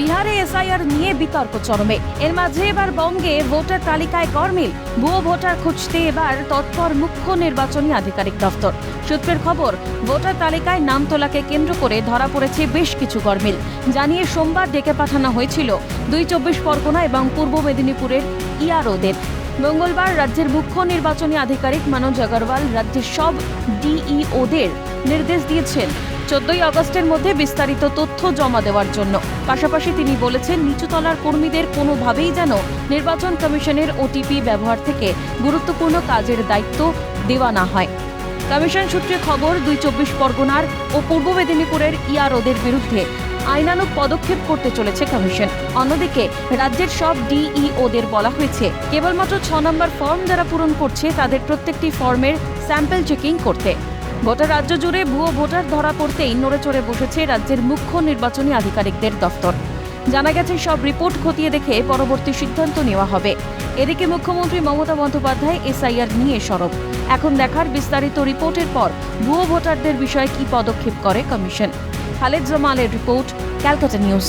বিহারে এসআইআর নিয়ে বিতর্ক চরমে। এর মাঝে এবার বঙ্গে ভোটার তালিকায় কর্মিল ভুয়ো ভোটার খুঁজতে এবার তৎপর মুখ্য নির্বাচনী আধিকারিক দফতর। সূত্রের খবর, ভোটার তালিকায় নাম তোলাকে কেন্দ্র করে ধরা পড়েছে বেশ কিছু কর্মিল জানিয়ে সোমবার ডেকে পাঠানো হয়েছিল দুই চব্বিশ পরগনা এবং পূর্ব মেদিনীপুরের ইয়ারোদের। মঙ্গলবার রাজ্যের মুখ্য নির্বাচনী আধিকারিক মনোজ আগরওয়াল রাজ্যের সব ডিইওদের নির্দেশ দিয়েছেন। চোদ্দই আগস্টের মধ্যে বিস্তারিত তথ্য জমা দেওয়ার জন্য। পাশাপাশি তিনি বলেছেন, নিচুতলার কর্মীদের কোনোভাবেই যেন নির্বাচন কমিশনের ওটিপি ব্যবহার থেকে গুরুত্বপূর্ণ কাজের দায়িত্ব দেওয়া না হয়। কমিশন সূত্রে খবর, দুই চব্বিশ পরগনার ও পূর্ব মেদিনীপুরের ইয়ারোদের বিরুদ্ধে আইনানুগ পদক্ষেপ করতে চলেছে কমিশন। অন্যদিকে, রাজ্যের সব ডিইওদের বলা হয়েছে, কেবলমাত্র ছ নম্বর ফর্ম যারা পূরণ করছে, তাদের প্রত্যেকটি ফর্মের স্যাম্পল চেকিং করতে। গোটা রাজ্য জুড়ে ভুয়ো ভোটার ধরা পড়তেই নড়ে চড়ে বসেছে রাজ্যের মুখ্য নির্বাচনী আধিকারিকদের দফতর। জানা গেছে, সব রিপোর্ট খতিয়ে দেখে পরবর্তী সিদ্ধান্ত নেওয়া হবে। এদিকে মুখ্যমন্ত্রী মমতা বন্দ্যোপাধ্যায় এসআইআর নিয়ে সরব। এখন দেখার বিস্তারিত রিপোর্টের পর ভুয়ো ভোটারদের বিষয়ে কি পদক্ষেপ করে কমিশন? খালেদ জামালের রিপোর্ট ক্যালকাটা নিউজ।